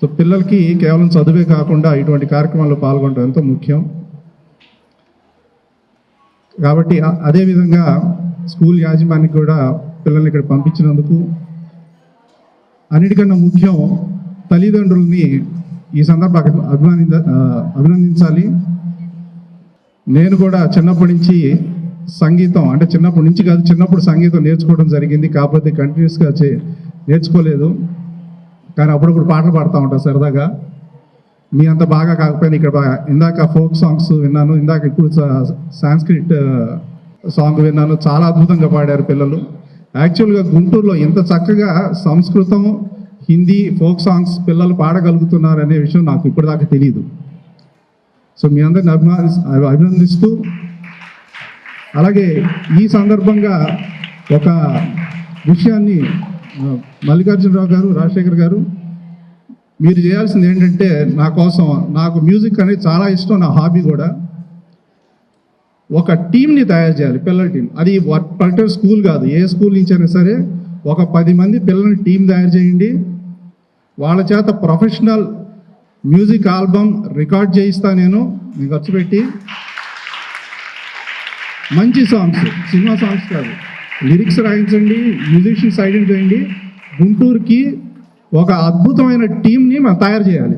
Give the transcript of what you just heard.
So పిల్లలకి కేవలం చదువే కాకుండా ఇటువంటి కార్యక్రమాల్లో పాల్గొనడం ఎంతో ముఖ్యం. కాబట్టి అదేవిధంగా స్కూల్ యాజమాన్యానికి కూడా పిల్లల్ని ఇక్కడ పంపించినందుకు అన్నిటికన్నా ముఖ్యం తల్లిదండ్రుల్ని ఈ సందర్భంగా అభిమానింద అభినందించాలి. నేను కూడా చిన్నప్పటి నుంచి సంగీతం అంటే చిన్నప్పటి నుంచి కాదు చిన్నప్పుడు సంగీతం నేర్చుకోవడం జరిగింది. కాకపోతే కంటిన్యూస్గా చే నేర్చుకోలేదు. కానీ అప్పుడప్పుడు పాటలు పాడుతూ ఉంటారు సరదాగా. మీ అంత బాగా కాకపోయినా ఇక్కడ బాగా ఇందాక ఫోక్ సాంగ్స్ విన్నాను ఇందాక ఇప్పుడు సాంస్క్రిట్ సాంగ్ విన్నాను చాలా అద్భుతంగా పాడారు పిల్లలు. యాక్చువల్గా గుంటూరులో ఇంత చక్కగా సంస్కృతం హిందీ ఫోక్ సాంగ్స్ పిల్లలు పాడగలుగుతున్నారు అనే విషయం నాకు ఇప్పటిదాకా తెలియదు సో మీ అందరిని అభిమాని అభినందిస్తూ అలాగే ఈ సందర్భంగా ఒక విషయాన్ని మల్లికార్జునరావు గారు రాజశేఖర్ గారు మీరు చేయాల్సింది ఏంటంటే నా కోసం నాకు మ్యూజిక్ అనేది చాలా ఇష్టం నా హాబీ కూడా. ఒక టీంని తయారు చేయాలి పిల్లల టీం అది పర్టికులర్ స్కూల్ కాదు ఏ స్కూల్ నుంచి అయినా సరే ఒక పది మంది పిల్లల్ని టీం తయారు చేయండి. వాళ్ళ చేత ప్రొఫెషనల్ మ్యూజిక్ ఆల్బమ్ రికార్డ్ చేయిస్తా నేను మీకు ఖర్చు పెట్టి. మంచి సాంగ్స్ సినిమా సాంగ్స్ కాదు. లిరిక్స్ రాయించండి మ్యూజిషియన్స్ ఐడెంటిఫై చేయండి. గుంటూరుకి ఒక అద్భుతమైన టీంని మనం తయారు చేయాలి.